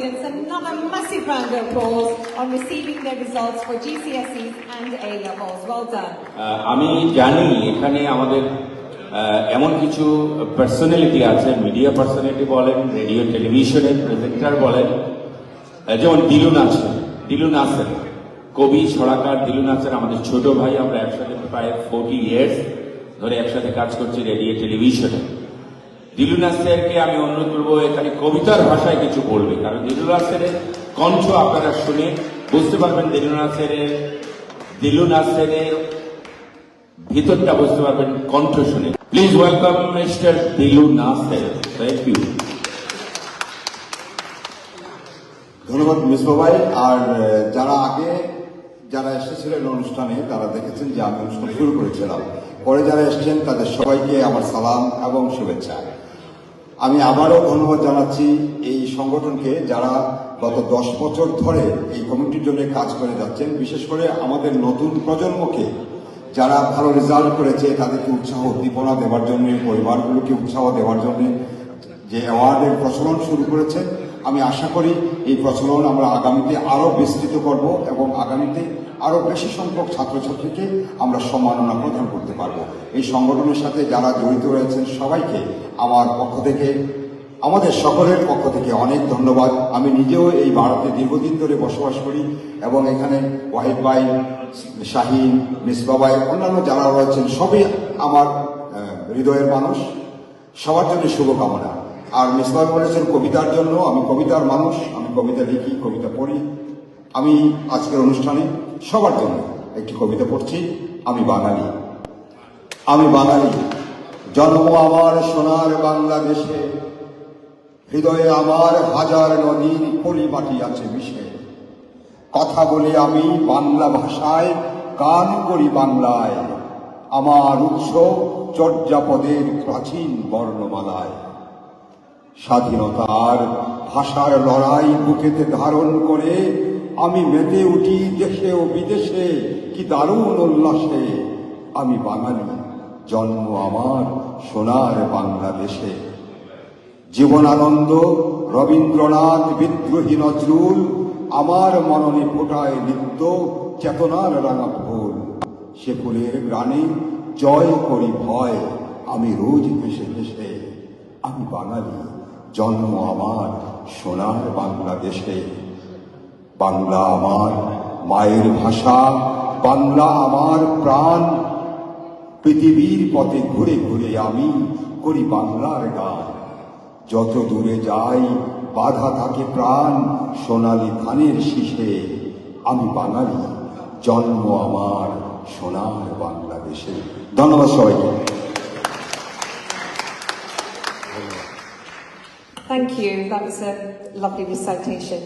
students another massive round of applause on receiving their results for GCSEs and A levels. Well done. আহ, আমি জানি এখানে আমাদের এমন কিছু পার্সোনালিটি আছে মিডিয়া পার্সোনালিটি বলেন রেডিও টেলিভিশনের প্রেজেন্টার বলেন যেমন দিলু আছে দিলু নাসের কবি ছড়াকার দিলু নাসের আমাদের ছোট ভাই আমরা একসাথে প্রায় ফোর্টি ইয়ার্স ধরে একসাথে কাজ করছি রেডিও টেলিভিশনে দিলু নাসেরকে আমি অনুরোধ করব এখানে কবিতার ভাষায় কিছু বলবে, কারণ দিলু নাসেরের কণ্ঠ আপনারা শুনে বুঝতে পারবেন দিলু নাসেরের দিলু নাসেরের ভিতরটা বুঝতে পারবেন, কণ্ঠ শুনে। Please welcome mister Dilu Naser. Thank you ধন্যবাদ মিসবা ভাই আর যারা আগে যারা এসেছিলেন অনুষ্ঠানে, তারা দেখেছেন যে আমি অনুষ্ঠান শুরু করেছিলাম। পরে যারা এসেছেন, তাদের সবাইকে আমার সালাম এবং শুভেচ্ছা। আমি আবারও অনুরোধ জানাচ্ছি এই সংগঠনকে যারা গত দশ বছর ধরে এই কমিটির জন্য কাজ করে যাচ্ছেন, বিশেষ করে আমাদের নতুন প্রজন্মকে, যারা ভালো রেজাল্ট করেছে, তাদেরকে উৎসাহ উদ্দীপনা দেওয়ার জন্য, পরিবারগুলোকে উৎসাহ দেওয়ার জন্য যে অ্যাওয়ার্ডের প্রচলন শুরু করেছে আমি আশা করি এই প্রচলন আমরা আগামীতে আরও বিস্তৃত করব এবং আগামীতে আরও বেশি সংখ্যক ছাত্রছাত্রীকে আমরা সম্মাননা প্রদান করতে পারব। এই সংগঠনের সাথে যারা জড়িত রয়েছেন সবাইকে আমার পক্ষ থেকে, আমাদের সকলের পক্ষ থেকে অনেক ধন্যবাদ। আমি নিজেও এই ভারতে দীর্ঘদিন ধরে বসবাস করি এবং এখানে ওয়াহিদ ভাই, শাহিন মিসবাবাই অন্যান্য যারা রয়েছেন, সবই আমার হৃদয়ের মানুষ। সবার জন্য শুভকামনা। আর মিসবাহ বলেছেন কবিতার জন্য আমি কবিতার মানুষ, আমি কবিতা লিখি, কবিতা পড়ি। আমি আজকের অনুষ্ঠানে সবার জন্য একটি কবিতা পড়ছি, আমি বাঙালি। আমি বাঙালি। জন্ম আমার সোনার বাংলাদেশে, হৃদয়ে আমার হাজার নদীর পলি মাটি আছে মিশে। কথা বলি আমি বাংলা ভাষায়, গান করি বাংলায়। আমার উৎস চর্যাপদের প্রাচীন বর্ণমালায়। স্বাধীনতার ভাষার লড়াই বুকেতে ধারণ করে আমি মেতে উঠি দেশে ও বিদেশে, কি দারুণ উল্লাসে। আমি বাঙালি, জন্ম আমার সোনার বাংলাদেশে। জীবনানন্দ রবীন্দ্রনাথ বিদ্রোহী নজরুল, আমার মননে ফোটায় নিত্য চেতনার রাঙা ফুল সে ফুলের গ্রাণে জয় করি ভয়, আমি রোজ ভেসে ভেসে আমি বাঙালি। জন্ম আমার সোনার বাংলাদেশে। বাংলা আমার মায়ের ভাষা, বাংলা আমার প্রাণ। পৃথিবীর পথে ঘুরে ঘুরে আমি করি বাংলার গান। যত দূরে যাই, বাধা থাকে প্রাণ, সোনালি ধানের শীষে। আমি বাঙালি, জন্ম আমার সোনার বাংলাদেশে। ধন্যবাদ সবাইকে। Thank you. That was a lovely recitation.